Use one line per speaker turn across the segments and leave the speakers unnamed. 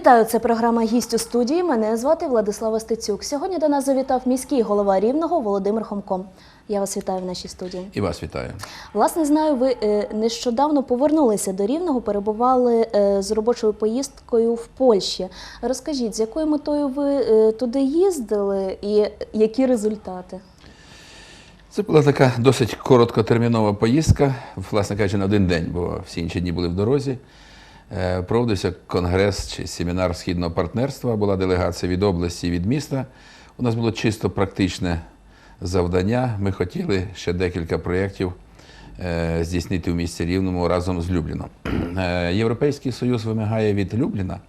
Вітаю, це програма Гість у студії. Мене звати Владислава Стецюк. Сьогодні до нас завітав міський голова Рівного Володимир Хомко. Я вас вітаю в нашій студії.
І вас вітаю.
Власне, знаю, ви е, нещодавно повернулися до Рівного, перебували е, з робочою поїздкою в Польщі. Розкажіть, з якою метою ви е, туди їздили і які результати?
Це була така досить короткотермінова поїздка, власне кажучи, на один день, бо всі інші дні були в дорозі. Е, Проводився конгрес чи семінар східного партнерства. Була делегація від області і від міста. У нас було чисто практичне завдання. Ми хотіли ще декілька проєктів е, здійснити в місті Рівному разом з Любліном. Е, Європейський Союз вимагає від Любліна,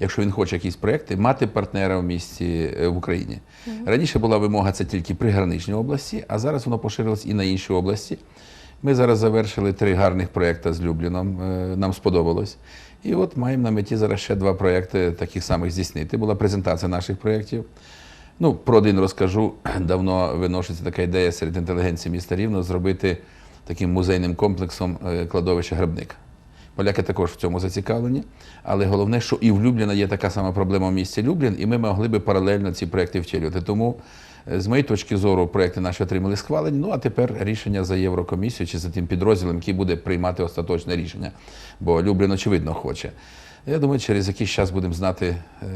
якщо він хоче якісь проєкти, мати партнера в місті в Україні. Раніше була вимога це тільки приграничні області, а зараз воно поширилось і на інші області. Ми зараз завершили три гарних проєкти з Любліном. е, Нам сподобалось. І от маємо на меті зараз ще два проєкти таких самих здійснити. Була презентація наших проєктів. Ну, про один розкажу. Давно виношується така ідея серед інтелігенції міста Рівно зробити таким музейним комплексом е, кладовище Грабник. Поляки також в цьому зацікавлені, але головне, що і в Любліна є така сама проблема в місті Люблін, і ми могли би паралельно ці проекти втілювати. Тому, з моєї точки зору, проекти наші отримали схвалені. Ну а тепер рішення за Єврокомісію чи за тим підрозділом, який буде приймати остаточне рішення. Бо Люблін, очевидно, хоче. Я думаю, через якийсь час будемо знати, е,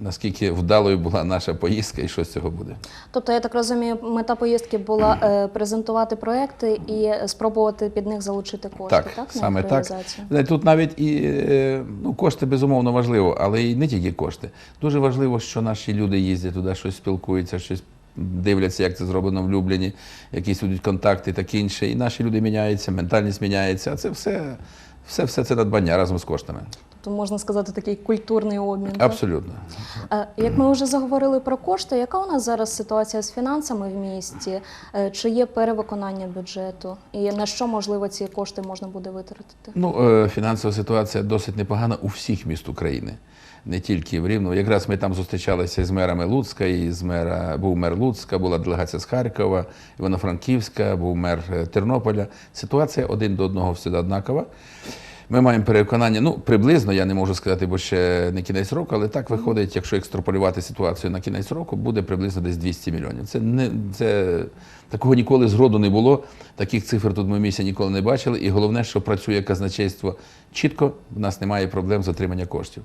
наскільки вдалою була наша поїздка і що з цього буде.
Тобто, я так розумію, мета поїздки була е, презентувати проекти і спробувати під них залучити кошти, так?
Так, саме
їх
так. Тут навіть і е, ну, кошти безумовно важливо, але і не тільки кошти. Дуже важливо, що наші люди їздять туди, щось спілкуються, щось дивляться, як це зроблено в Любліні, якісь будуть контакти, таке інше. І наші люди міняються, ментальність міняється. А це все, все, все це надбання разом з коштами.
Тобто, можна сказати, такий культурний обмін.
Абсолютно.
Як ми вже заговорили про кошти, яка у нас зараз ситуація з фінансами в місті? Е, Чи є перевиконання бюджету? І на що можливо ці кошти можна буде витратити?
Ну, е, фінансова ситуація досить непогана у всіх міст України, не тільки в Рівному. Якраз ми там зустрічалися з мерами Луцька, і з мера був мер Луцька, була делегація з Харкова, Івано-Франківська, був мер е, Тернополя. Ситуація один до одного всюди однакова. Ми маємо переконання, ну приблизно, я не можу сказати, бо ще не кінець року, але так виходить, якщо екстраполювати ситуацію на кінець року, буде приблизно десь 200 мільйонів. Це не це такого ніколи зроду не було. Таких цифр тут ми в місті ніколи не бачили. І головне, що працює казначейство чітко, в нас немає проблем з отримання коштів.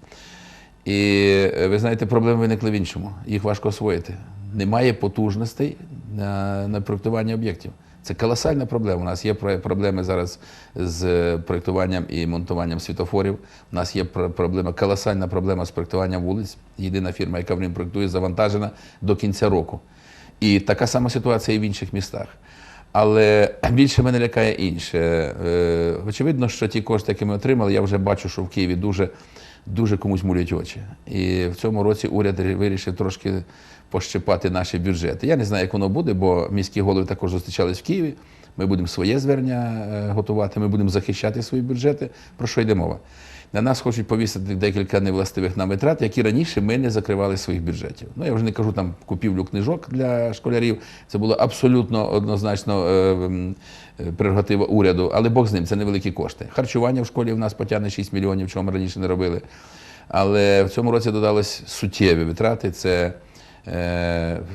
І е, ви знаєте, проблеми виникли в іншому. Їх важко освоїти. Немає потужностей на, на проєктування об'єктів. Це колосальна проблема. У нас є проблеми зараз з е, проєктуванням і монтуванням світофорів. У нас є проблема, колосальна проблема з проєктуванням вулиць. Єдина фірма, яка в ним проєктує, завантажена до кінця року. І така сама ситуація і в інших містах. Але більше мене лякає інше. Е, Очевидно, що ті кошти, які ми отримали, я вже бачу, що в Києві дуже, дуже комусь мулять очі. І в цьому році уряд вирішив трошки пощипати наші бюджети. Я не знаю, як воно буде, бо міські голови також зустрічались в Києві. Ми будемо своє звернення е, готувати, ми будемо захищати свої бюджети. Про що йде мова? На нас хочуть повісити декілька невластивих нам витрат, які раніше ми не закривали своїх бюджетів. Ну я вже не кажу там купівлю книжок для школярів. Це було абсолютно однозначно е, е, прерогатива уряду, але Бог з ним, це невеликі кошти. Харчування в школі в нас потягне 6 мільйонів, чого ми раніше не робили. Але в цьому році додались суттєві витрати. Це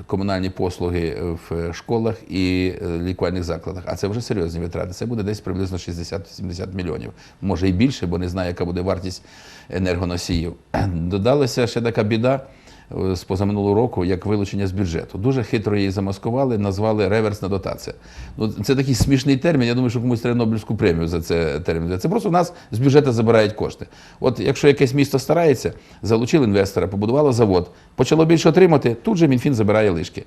комунальні послуги в школах і е, лікувальних закладах. А це вже серйозні витрати. Це буде десь приблизно 60-70 мільйонів. Може і більше, бо не знаю, яка буде вартість енергоносіїв. Додалася ще така біда е, з позаминулого року, як вилучення з бюджету. Дуже хитро її замаскували, назвали реверсна дотація. Ну, це такий смішний термін. Я думаю, що комусь треба Нобелівську премію за це термін. Це просто у нас з бюджету забирають кошти. От якщо якесь місто старається, залучили інвестора, побудувало завод, почало більше отримати, тут же Мінфін забирає лишки.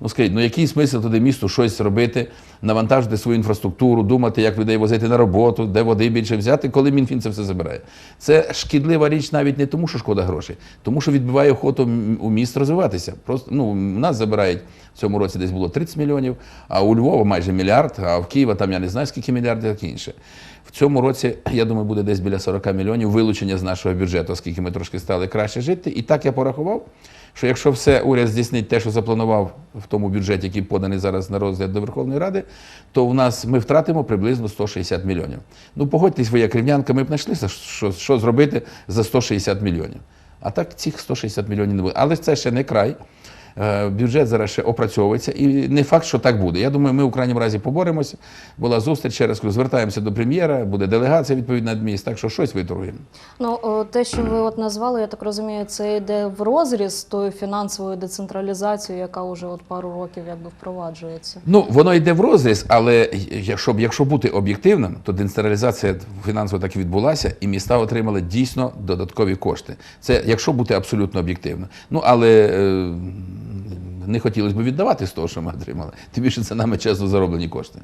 Ну скажіть, ну який смисл туди місту щось робити, навантажити свою інфраструктуру, думати, як людей возити на роботу, де води більше взяти, коли Мінфін це все забирає. Це шкідлива річ навіть не тому, що шкода грошей, тому що відбиває охоту у міст розвиватися. Просто ну, у нас забирають в цьому році десь було 30 мільйонів, а у Львова майже мільярд, а в Києва там я не знаю скільки мільярдів, так інше. В цьому році, я думаю, буде десь біля 40 мільйонів вилучення з нашого бюджету, оскільки ми трошки стали краще жити. І так я порахував, що якщо все уряд здійснить те, що запланував в тому бюджеті, який поданий зараз на розгляд до Верховної Ради, то в нас ми втратимо приблизно 160 мільйонів. Ну погодьтесь, ви як рівнянка, ми б знайшли, що, що зробити за 160 мільйонів. А так цих 160 мільйонів не буде. Але це ще не край. Е, Бюджет зараз ще опрацьовується, і не факт, що так буде. Я думаю, ми в крайньому разі поборемося. Була зустріч, ще раз звертаємося до прем'єра, буде делегація відповідна адміністрації, так що щось виторгуємо.
Ну, те, що ви от назвали, я так розумію, це йде в розріз з тою фінансовою децентралізацією, яка вже от пару років якби впроваджується.
Ну, воно йде в розріз, але якщо, якщо бути об'єктивним, то децентралізація фінансово так і відбулася, і міста отримали дійсно додаткові кошти. Це якщо бути абсолютно об'єктивно. Ну, але е, не хотілося б віддавати з того, що ми отримали. Тим більше це нами чесно зароблені кошти.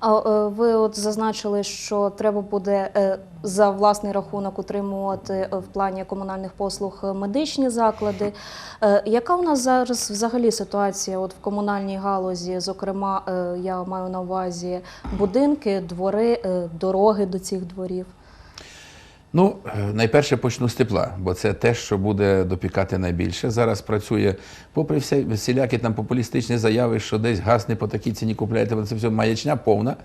А е, ви от зазначили, що треба буде е, за власний рахунок утримувати е, в плані комунальних послуг медичні заклади. Яка у нас зараз взагалі ситуація от в комунальній галузі? Зокрема, я маю на увазі будинки, двори, дороги до цих дворів.
Ну, е, найперше почну з тепла, бо це те, що буде допікати найбільше. Зараз працює, попри всі всілякі там популістичні заяви, що десь газ не по такій ціні купляєте, це все маячня повна.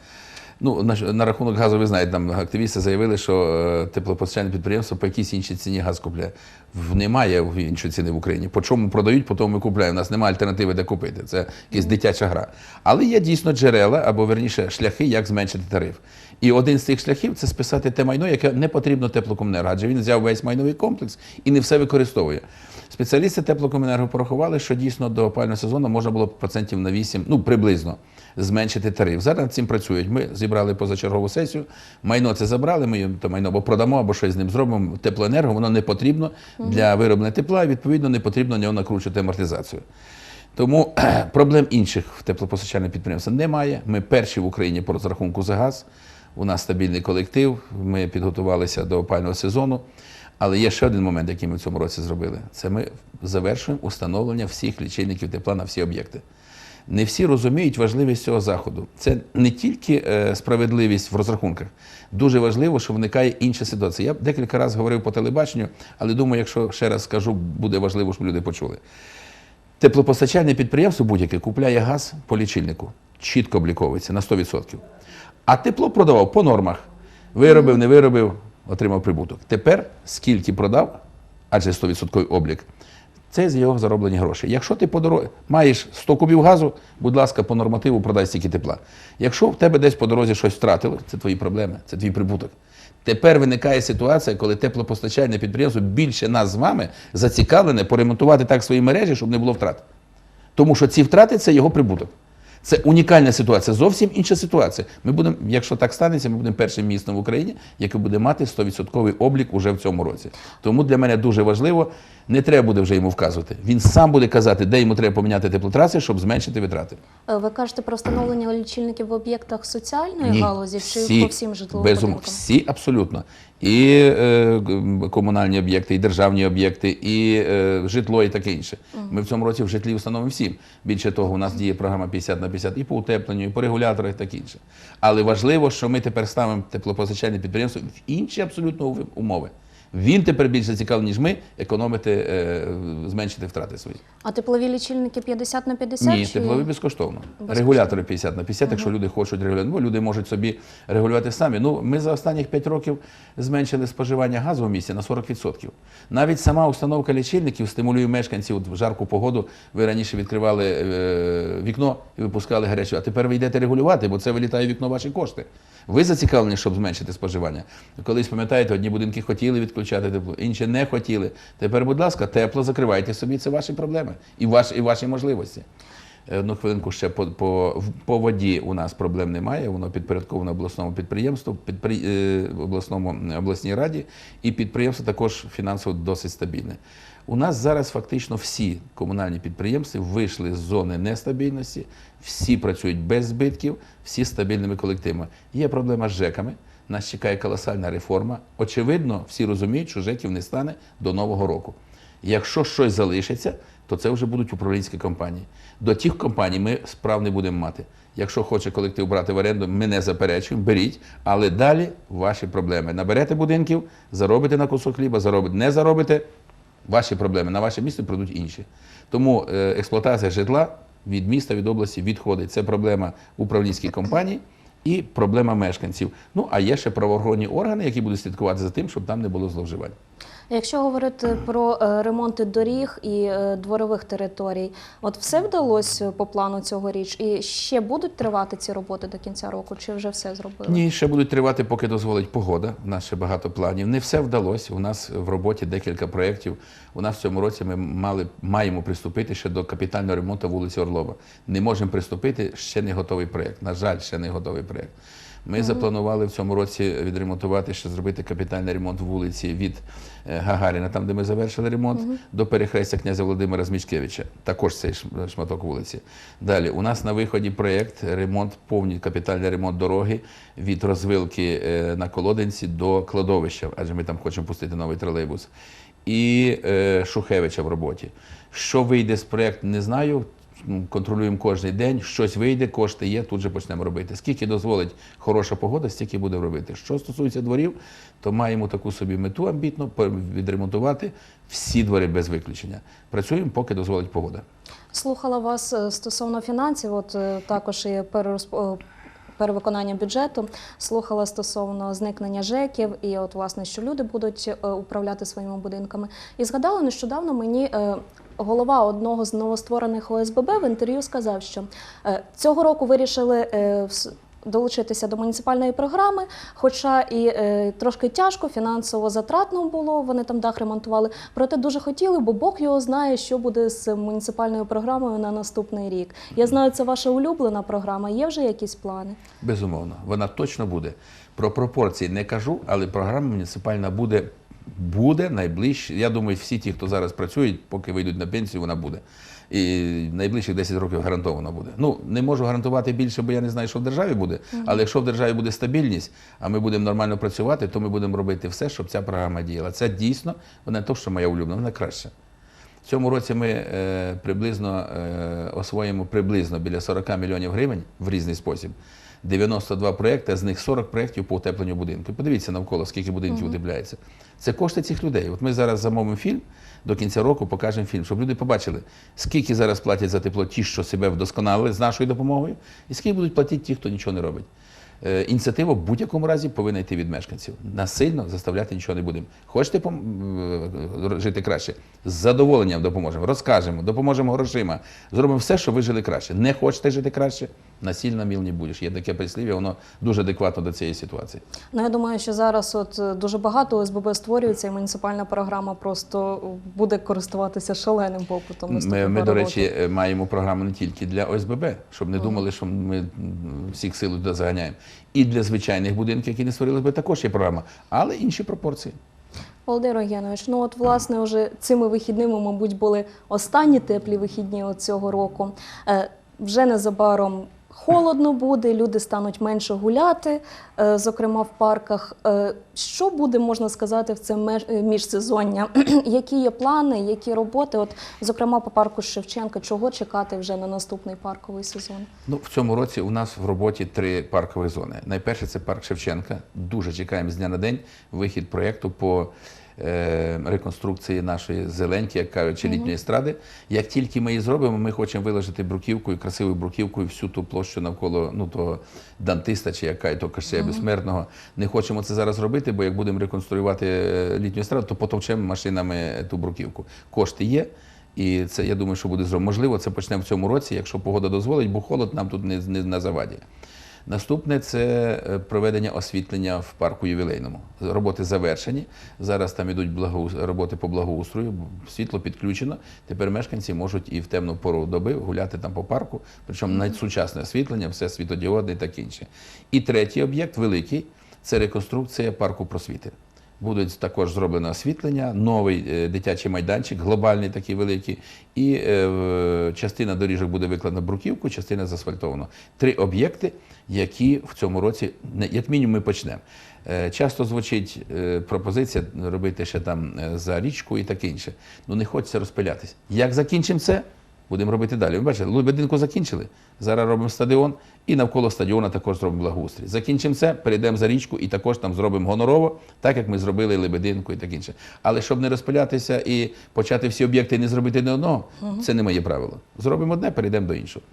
Ну, на, на рахунок газу, ви знаєте, там активісти заявили, що е, теплопостачальне підприємство по якійсь іншій ціні газ купляє. В- Немає іншої ціни в Україні. По чому продають, по тому ми купляємо. У нас немає альтернативи, де купити. Це якась дитяча гра. Але є дійсно джерела, або верніше шляхи, як зменшити тариф. І один з цих шляхів це списати те майно, яке не потрібно теплокомуненерго, адже він взяв весь майновий комплекс і не все використовує. Спеціалісти теплокомуненерго порахували, що дійсно до опального сезону можна було б процентів на 8, ну приблизно, зменшити тариф. Зараз над цим працюють. Ми зібрали позачергову сесію, майно це забрали, ми їм то майно або продамо, або щось з ним зробимо. Теплоенерго воно не потрібно для вироблення тепла, і відповідно не потрібно на нього накручувати амортизацію. Тому проблем інших в теплопостачальних підприємствах немає. Ми перші в Україні по розрахунку за газ. У нас стабільний колектив. Ми підготувалися до опального сезону. Але є ще один момент, який ми в цьому році зробили. Це ми завершуємо установлення всіх лічильників тепла на всі об'єкти. Не всі розуміють важливість цього заходу. Це не тільки е, справедливість в розрахунках. Дуже важливо, що виникає інша ситуація. Я декілька разів говорив по телебаченню, але думаю, якщо ще раз скажу, буде важливо, щоб люди почули. Теплопостачальне підприємство будь-яке купляє газ по лічильнику, чітко обліковується на 100%. А тепло продавав по нормах. Виробив, не виробив, отримав прибуток. Тепер скільки продав, адже 100% облік, це з його зароблені гроші. Якщо ти по дорозі маєш 100 кубів газу, будь ласка, по нормативу продай стільки тепла. Якщо в тебе десь по дорозі щось втратило, це твої проблеми, це твій прибуток. Тепер виникає ситуація, коли теплопостачальне підприємство більше нас з вами зацікавлене поремонтувати так свої мережі, щоб не було втрат. Тому що ці втрати це його прибуток. Це унікальна ситуація, зовсім інша ситуація. Ми будемо, якщо так станеться, ми будемо першим містом в Україні, яке буде мати 100% облік уже в цьому році. Тому для мене дуже важливо, не треба буде вже йому вказувати. Він сам буде казати, де йому треба поміняти теплотраси, щоб зменшити витрати.
Е, Ви кажете про встановлення лічильників в об'єктах соціальної галузі чи по всім житловим
безум-? Всі абсолютно. І е, комунальні об'єкти, і державні об'єкти, і е, житло, і таке інше. Ми в цьому році в житлі встановимо всім. Більше того, у нас діє програма 50 на 50 і по утепленню, і по регуляторах, і так інше. Але важливо, що ми тепер ставимо теплопостачальне підприємство в інші абсолютно умови. Він тепер більше зацікавлений, ніж ми, економити, е, зменшити втрати свої.
А теплові лічильники 50 на 50?
Ні,
чи...
теплові безкоштовно.
Безкоштовно.
Регулятори 50 на 50, якщо люди хочуть регулювати. Бо люди можуть собі регулювати самі. Ну, ми за останніх 5 років зменшили споживання газу в місті на 40%. Навіть сама установка лічильників стимулює мешканців в жарку погоду. Ви раніше відкривали е, вікно і випускали гарячу, а тепер ви йдете регулювати, бо це вилітає вікно ваші кошти. Ви зацікавлені, щоб зменшити споживання. Колись пам'ятаєте, одні будинки хотіли відключати тепло, інші не хотіли. Тепер, будь ласка, тепло закривайте собі, це ваші проблеми і ваші, і ваші можливості. Е, Одну хвилинку ще по, по, по воді у нас проблем немає. Воно підпорядковано обласному підприємству, підпри, е, обласному обласній раді, і підприємство також фінансово досить стабільне. У нас зараз фактично всі комунальні підприємства вийшли з зони нестабільності, всі працюють без збитків, всі стабільними колективами. Є проблема з ЖЕКами. Нас чекає колосальна реформа. Очевидно, всі розуміють, що ЖЕКів не стане до Нового року. Якщо щось залишиться, то це вже будуть управлінські компанії. До тих компаній ми справ не будемо мати. Якщо хоче колектив брати в оренду, ми не заперечуємо, беріть, але далі ваші проблеми. Наберете будинків, заробите на кусок хліба, заробите, не заробите, Ваші проблеми на ваше місце прийдуть інші. Тому е, експлуатація житла від міста, від області відходить. Це проблема управлінських компаній і проблема мешканців. Ну а є ще правоохоронні органи, які будуть слідкувати за тим, щоб там не було зловживань.
Якщо говорити про е, ремонти доріг і е, дворових територій, от все вдалося по плану цьогоріч, і ще будуть тривати ці роботи до кінця року, чи вже все зробили?
Ні, ще будуть тривати, поки дозволить погода. У нас ще багато планів. Не все вдалося. У нас в роботі декілька проєктів. У нас в цьому році ми мали, маємо приступити ще до капітального ремонту вулиці Орлова. Не можемо приступити, ще не готовий проєкт. На жаль, ще не готовий проєкт. Ми запланували в цьому році відремонтувати, ще зробити капітальний ремонт вулиці від е, Гагаріна, там де ми завершили ремонт, до перехрестя князя Володимира Змічкевича. Також цей шматок вулиці. Далі у нас на виході проєкт ремонт, повний капітальний ремонт дороги від розвилки е, на Колодинці до кладовища, адже ми там хочемо пустити новий тролейбус. І е, Шухевича в роботі. Що вийде з проєкту, не знаю. Ну, Контролюємо кожен день, щось вийде, кошти є, тут же почнемо робити. Скільки дозволить хороша погода, стільки будемо робити. Що стосується дворів, то маємо таку собі мету амбітну відремонтувати всі двори без виключення. Працюємо, поки дозволить погода.
Слухала вас е, стосовно фінансів, от е, також і перерозп- е, перевиконання бюджету. Слухала стосовно зникнення ЖЕКів і от власне, що люди будуть управляти своїми будинками. І згадала нещодавно мені. Голова одного з новостворених ОСББ в інтерв'ю сказав, що е, цього року вирішили е, долучитися до муніципальної програми, хоча і е, трошки тяжко, фінансово затратно було, вони там дах ремонтували. Проте дуже хотіли, бо Бог його знає, що буде з муніципальною програмою на наступний рік. Я знаю, це ваша улюблена програма. Є вже якісь плани?
Безумовно, вона точно буде. Про пропорції не кажу, але програма муніципальна буде. Буде найближче. Я думаю, всі ті, хто зараз працюють, поки вийдуть на пенсію, вона буде. І найближчих 10 років гарантовано буде. Ну, не можу гарантувати більше, бо я не знаю, що в державі буде. Але якщо в державі буде стабільність, а ми будемо нормально працювати, то ми будемо робити все, щоб ця програма діяла. Це дійсно вона не то, що моя улюблена, вона краща. В цьому році ми е, приблизно е, освоїмо приблизно біля 40 мільйонів гривень в різний спосіб. 92 проекти, з них 40 проєктів по утепленню будинку. Подивіться навколо, скільки будинків утепляється. Це кошти цих людей. От ми зараз замовимо фільм, до кінця року покажемо фільм, щоб люди побачили, скільки зараз платять за тепло ті, що себе вдосконалили з нашою допомогою, і скільки будуть платити ті, хто нічого не робить. Е, Ініціатива в будь-якому разі повинна йти від мешканців. Насильно заставляти нічого не будемо. Хочете пом- е, жити краще? З задоволенням допоможемо, розкажемо, допоможемо грошима. Зробимо все, щоб ви жили краще. Не хочете жити краще? Насильно міл не будеш. Є таке прислів'я, воно дуже адекватно до цієї ситуації.
Ну я думаю, що зараз от е, дуже багато ОСББ створюється, і муніципальна програма просто буде користуватися шаленим попитом.
Ми, ми, до речі, е, маємо програму не тільки для ОСББ, щоб не думали, що ми всіх сил туди заганяємо. І для звичайних будинків, які не створили би, також є програма, але інші пропорції.
Володимир Євгенович, ну от власне вже цими вихідними, мабуть, були останні теплі вихідні цього року. Е, вже незабаром холодно буде, люди стануть менше гуляти, е, зокрема в парках. Е, що буде, можна сказати, в це е, міжсезоння? які є плани, які роботи? От, зокрема, по парку Шевченка, чого чекати вже на наступний парковий сезон?
Ну, в цьому році у нас в роботі три паркові зони. Найперше це парк Шевченка. Дуже чекаємо з дня на день вихід проєкту по реконструкції нашої зеленки, як кажуть, літньої естради. Як тільки ми її зробимо, ми хочемо виложити бруківкою, красивою бруківкою всю ту площу навколо ну, того дантиста, чи яка то кашея безсмертного. Не хочемо це зараз робити, бо як будемо реконструювати е, літню естраду, то потовчемо машинами ту бруківку. Кошти є. І це я думаю, що буде зроблено. Можливо, це почнемо в цьому році, якщо погода дозволить, бо холод нам тут не, не на заваді. Наступне це е, проведення освітлення в парку ювілейному. Роботи завершені. Зараз там йдуть роботи по благоустрою, світло підключено. Тепер мешканці можуть і в темну пору доби гуляти там по парку. Причому найсучасне освітлення, все світодіодне і таке інше. І третій об'єкт великий це реконструкція парку просвіти. Будуть також зроблено освітлення, новий е, дитячий майданчик, глобальний такий великий, і е, частина доріжок буде викладена бруківку, частина заасфальтовано. Три об'єкти, які в цьому році, як мінімум, ми почнемо. Е, Часто звучить пропозиція робити ще там за річку і таке інше. Ну не хочеться розпилятись. Як закінчимо це, Будемо робити далі. Ви бачите, Лебединку закінчили. Зараз робимо стадіон і навколо стадіона також зробимо благоустрій. Закінчимо це, перейдемо за річку і також там зробимо гонорово, так як ми зробили Лебединку і так інше. Але щоб не розпилятися і почати всі об'єкти і не зробити ні одного, це не моє правило. Зробимо одне, перейдемо до іншого.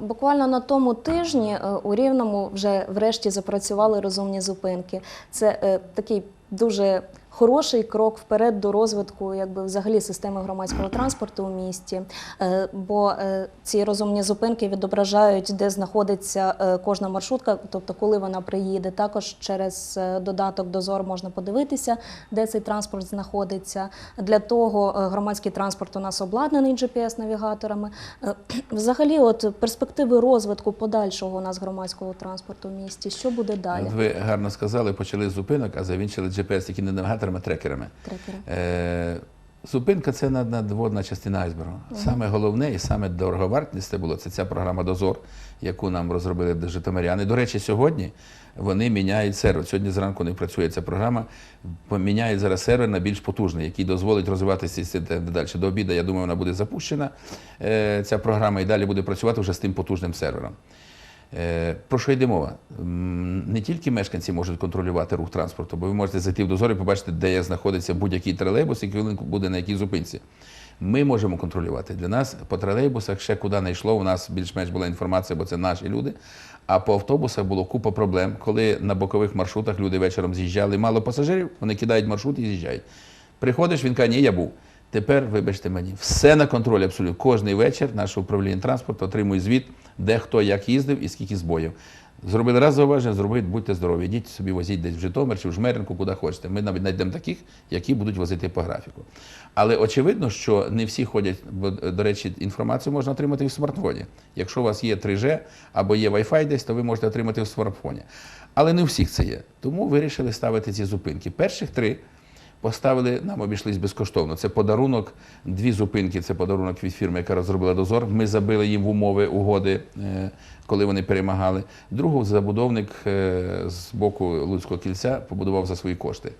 Буквально на тому тижні е, у Рівному вже врешті запрацювали розумні зупинки. Це е, такий дуже хороший крок вперед до розвитку якби, взагалі системи громадського транспорту у місті. Е, Бо е, ці розумні зупинки відображають, де знаходиться е, кожна маршрутка, тобто коли вона приїде. Також через додаток Дозор можна подивитися, де цей транспорт знаходиться. Для того громадський транспорт у нас обладнаний GPS-навігаторами. Взагалі, от перспективи розвитку подальшого у нас громадського транспорту в місті. Що буде далі?
Ви гарно сказали, почали з зупинок, а завінчили GPS які не навігаторами, а трекерами.
Трекери.
Е, зупинка це над- надводна частина айсбергу. Саме головне і саме дороговартісне було це ця програма Дозор, яку нам розробили житомиряни. До речі, сьогодні вони міняють сервер. Сьогодні зранку не працює ця програма. Поміняють зараз сервер на більш потужний, який дозволить розвиватися далі. До обіду, я думаю, вона буде запущена. е, Ця програма і далі буде працювати вже з тим потужним сервером. Е, Про що йде мова? Не тільки мешканці можуть контролювати рух транспорту, бо ви можете зайти в дозор і побачити, де знаходиться будь-який тролейбус, який він буде на якій зупинці. Ми можемо контролювати. Для нас по тролейбусах ще куди не йшло. У нас більш-менш була інформація, бо це наші люди. А по автобусах було купа проблем, коли на бокових маршрутах люди вечором з'їжджали, мало пасажирів, вони кидають маршрут і з'їжджають. Приходиш, він каже, ні, я був. Тепер, вибачте мені, все на контролі абсолютно. Кожний вечір наше управління транспорту отримує звіт, де хто як їздив і скільки збоїв. Зробили раз зауваження, зробили, будьте здорові. Йдіть собі возіть десь в Житомир чи в Жмеринку, куди хочете. Ми навіть знайдемо таких, які будуть возити по графіку. Але очевидно, що не всі ходять, бо, до речі, інформацію можна отримати і в смартфоні. Якщо у вас є 3G або є Wi-Fi десь, то ви можете отримати в смартфоні. Але не у всіх це є. Тому вирішили ставити ці зупинки. Перших три Поставили, нам обійшлись безкоштовно. Це подарунок, дві зупинки. Це подарунок від фірми, яка розробила дозор. Ми забили їм в умови угоди, е, коли вони перемагали. Другу забудовник е, з боку Луцького кільця побудував за свої кошти.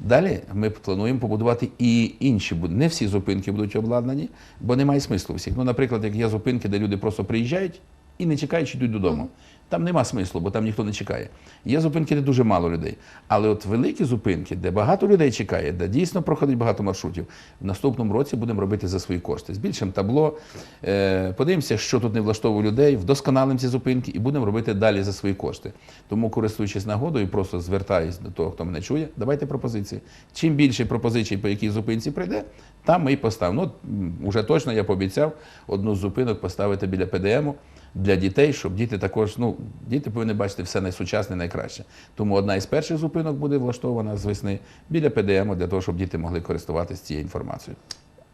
Далі ми плануємо побудувати і інші Не всі зупинки будуть обладнані, бо немає смислу всіх. Ну, наприклад, як є зупинки, де люди просто приїжджають і не чекаючи йдуть додому. Там нема смислу, бо там ніхто не чекає. Є зупинки, де дуже мало людей. Але от великі зупинки, де багато людей чекає, де дійсно проходить багато маршрутів, в наступному році будемо робити за свої кошти. Збільшимо табло, е, подивимося, що тут не влаштовує людей, вдосконалимо ці зупинки і будемо робити далі за свої кошти. Тому, користуючись нагодою, просто звертаюсь до того, хто мене чує, давайте пропозиції. Чим більше пропозицій, по якій зупинці прийде, там ми і поставимо. Ну, уже точно я пообіцяв одну з зупинок поставити біля ПДМу для дітей, щоб діти також, ну, діти повинні бачити все найсучасне, найкраще. Тому одна із перших зупинок буде влаштована з весни біля ПДМу, для того, щоб діти могли користуватися цією інформацією.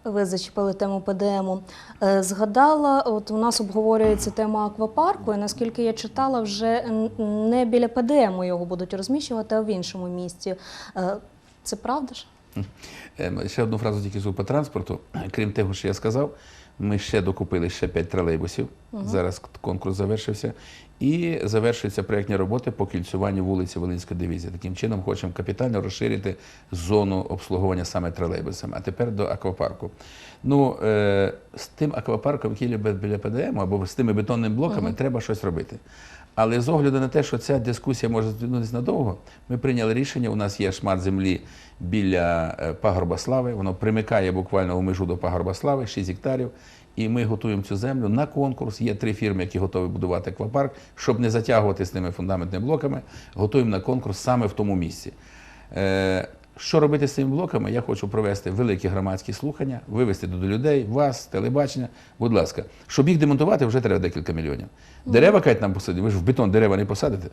Ви зачепили тему ПДМу. Е, Згадала, от у нас обговорюється тема аквапарку, і наскільки я читала, вже не біля ПДМу його будуть розміщувати, а в іншому місці. Е, Це правда ж?
Ем, Ще одну фразу тільки з по транспорту. Крім того, що я сказав, ми ще докупили ще 5 тролейбусів. Зараз конкурс завершився. І завершуються проєктні роботи по кільцюванню вулиці Волинської дивізії. Таким чином хочемо капітально розширити зону обслуговування саме тролейбусами. А тепер до аквапарку. Ну, е, з тим аквапарком, який біля ПДМ, або з тими бетонними блоками, треба щось робити. Але з огляду на те, що ця дискусія може здвинутися надовго, ми прийняли рішення. У нас є шмат землі біля е, пагорба слави. Воно примикає буквально у межу до пагорба слави, 6 гектарів. І ми готуємо цю землю на конкурс. Є три фірми, які готові будувати аквапарк, щоб не затягувати з тими фундаментними блоками. Готуємо на конкурс саме в тому місці. Що робити з цими блоками? Я хочу провести великі громадські слухання, вивести до людей, вас, телебачення. Будь ласка, щоб їх демонтувати, вже треба декілька мільйонів. Дерева кажуть нам посадити. Ви ж в бетон дерева не посадите.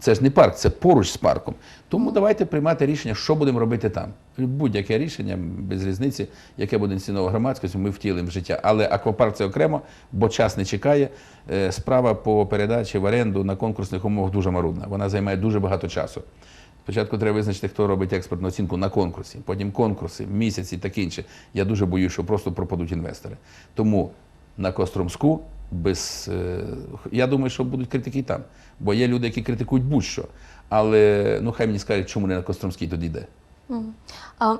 Це ж не парк, це поруч з парком. Тому давайте приймати рішення, що будемо робити там. Будь-яке рішення без різниці, яке буде ініційовано громадськістю, ми втілимо в життя. Але аквапарк це окремо, бо час не чекає. Е, Справа по передачі в оренду на конкурсних умовах дуже марудна. Вона займає дуже багато часу. Спочатку треба визначити, хто робить експертну оцінку на конкурсі, потім конкурси, місяці і таке інше. Я дуже боюсь, що просто пропадуть інвестори. Тому на Костромську без. е, Я думаю, що будуть критики там. Бо є люди, які критикують будь-що. Але ну хай мені скажуть, чому не на Костромській тоді йде.
А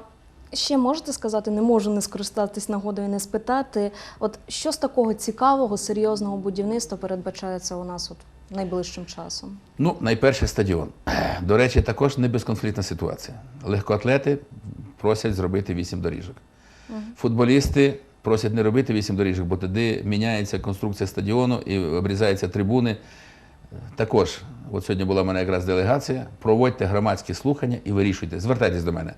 Ще можете сказати, не можу не скористатись нагодою не спитати. От що з такого цікавого, серйозного будівництва передбачається у нас от найближчим часом?
Ну, найперше стадіон. До речі, також не безконфліктна ситуація. Легкоатлети просять зробити вісім доріжок. Футболісти просять не робити вісім доріжок, бо тоді міняється конструкція стадіону і обрізаються трибуни. Також, от сьогодні була в мене якраз делегація. Проводьте громадські слухання і вирішуйте. Звертайтесь до мене.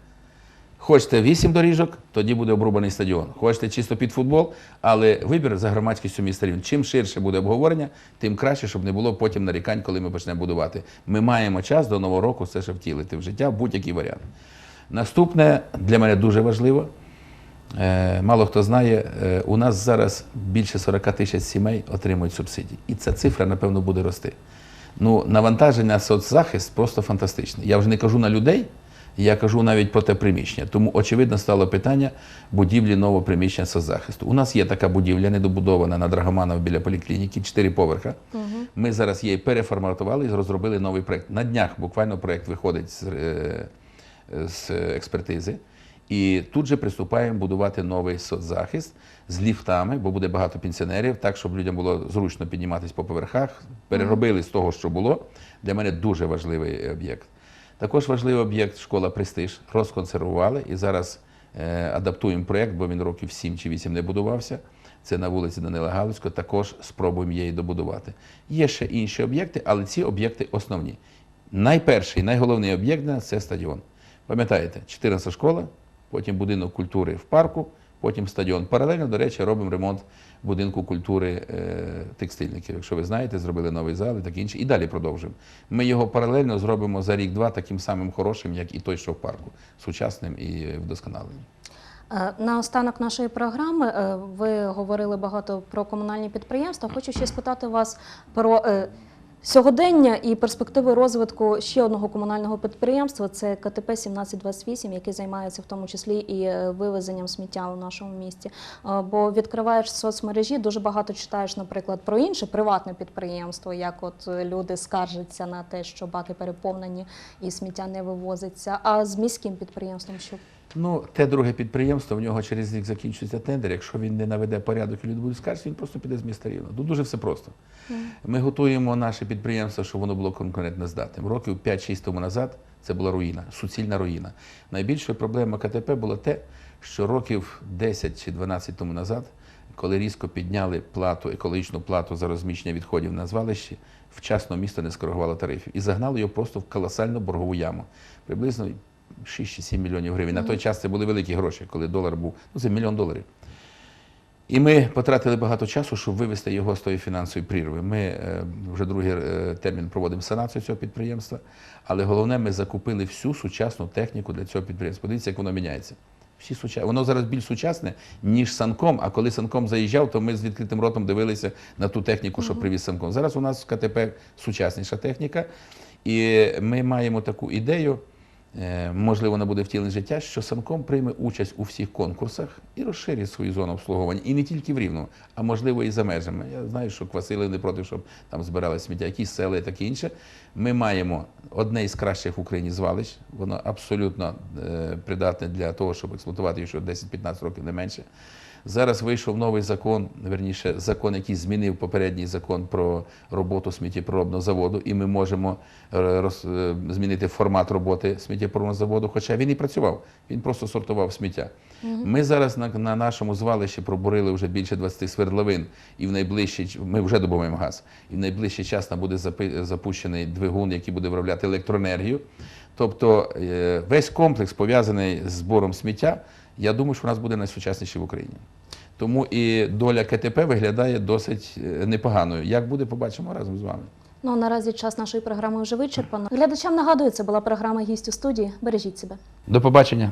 Хочете вісім доріжок, тоді буде обрубаний стадіон. Хочете чисто під футбол, але вибір за громадськістю міста Рівне. Чим ширше буде обговорення, тим краще, щоб не було потім нарікань, коли ми почнемо будувати. Ми маємо час до нового року все ще втілити в життя будь-який варіант. Наступне для мене дуже важливо. Е, Мало хто знає, е, у нас зараз більше 40 тисяч сімей отримують субсидії. І ця цифра, напевно, буде рости. Ну, навантаження на соцзахист просто фантастичне. Я вже не кажу на людей, я кажу навіть про те приміщення. Тому, очевидно, стало питання будівлі нового приміщення соцзахисту. У нас є така будівля, недобудована на Драгоманова біля поліклініки, 4 поверха. Ми зараз її переформатували і розробили новий проєкт. На днях буквально проєкт виходить з, е, з експертизи. І тут же приступаємо будувати новий соцзахист з ліфтами, бо буде багато пенсіонерів, так щоб людям було зручно підніматися по поверхах. Переробили з того, що було. Для мене дуже важливий об'єкт. Також важливий об'єкт школа Престиж розконсервували і зараз е, адаптуємо проєкт, бо він років 7 чи 8 не будувався. Це на вулиці Данила Галицького. Також спробуємо її добудувати. Є ще інші об'єкти, але ці об'єкти основні. Найперший, найголовніший об'єкт це стадіон. Пам'ятаєте, 14 школа, потім будинок культури в парку, потім стадіон. Паралельно, до речі, робимо ремонт будинку культури е, текстильників. Якщо ви знаєте, зробили новий зал і таке інше. І далі продовжуємо. Ми його паралельно зробимо за рік-два таким самим хорошим, як і той, що в парку, сучасним і вдосконаленим.
Е, На останок нашої програми е, ви говорили багато про комунальні підприємства. Хочу ще спитати вас про сьогодення і перспективи розвитку ще одного комунального підприємства. Це КТП 1728, яке займається в тому числі і е, вивезенням сміття у нашому місті. Бо відкриваєш соцмережі, дуже багато читаєш, наприклад, про інше приватне підприємство, як от е, люди скаржаться на те, що баки переповнені і сміття не вивозиться. А з міським підприємством що
Ну, те друге підприємство, в нього через рік закінчується тендер. Якщо він не наведе порядок і люди будуть скаржитися, він просто піде з міста рівно. Тут дуже все просто. Ми готуємо наше підприємство, щоб воно було конкурентно здатним. Років 5-6 тому назад це була руїна, суцільна руїна. Найбільшою проблемою КТП було те, що років 10 чи 12 тому назад, коли різко підняли плату, екологічну плату за розміщення відходів на звалищі, вчасно місто не скоригувало тарифів і загнало його просто в колосальну боргову яму. Приблизно 6 чи 7 мільйонів гривень. На той час це були великі гроші, коли долар був, ну це мільйон доларів. І ми потратили багато часу, щоб вивести його з тої фінансової прірви. Ми е, вже другий е, термін проводимо санацію цього підприємства, але головне, ми закупили всю сучасну техніку для цього підприємства. Подивіться, як воно міняється. Всі суча... Воно зараз більш сучасне, ніж Санком. А коли Санком заїжджав, то ми з відкритим ротом дивилися на ту техніку, що привіз Санком. Зараз у нас в КТП сучасніша техніка, і ми маємо таку ідею. Е, можливо, вона буде втілена життя, що Санком прийме участь у всіх конкурсах і розширить свою зону обслуговування. І не тільки в Рівному, а можливо і за межами. Я знаю, що Квасили не проти, щоб там збирали сміття, якісь села і таке інше. Ми маємо одне із кращих в Україні звалищ. Воно абсолютно е, придатне для того, щоб експлуатувати його 10-15 років не менше. Зараз вийшов новий закон, верніше, закон, який змінив попередній закон про роботу сміттєпробного заводу, і ми можемо е, роз- е, змінити формат роботи сміттєпробного заводу, хоча він і працював, він просто сортував сміття. Ми зараз на, на нашому звалищі пробурили вже більше 20 свердловин, і в найближчий ми вже добуваємо газ. І в найближчий час нам буде запи- запущений двигун, який буде виробляти електроенергію. Тобто е, весь комплекс пов'язаний з збором сміття, я думаю, що у нас буде найсучасніше в Україні. Тому і доля КТП виглядає досить е, непоганою. Як буде, побачимо разом з вами.
Ну наразі час нашої програми вже вичерпано. Глядачам нагадую, це була програма гість у студії. Бережіть себе.
До побачення.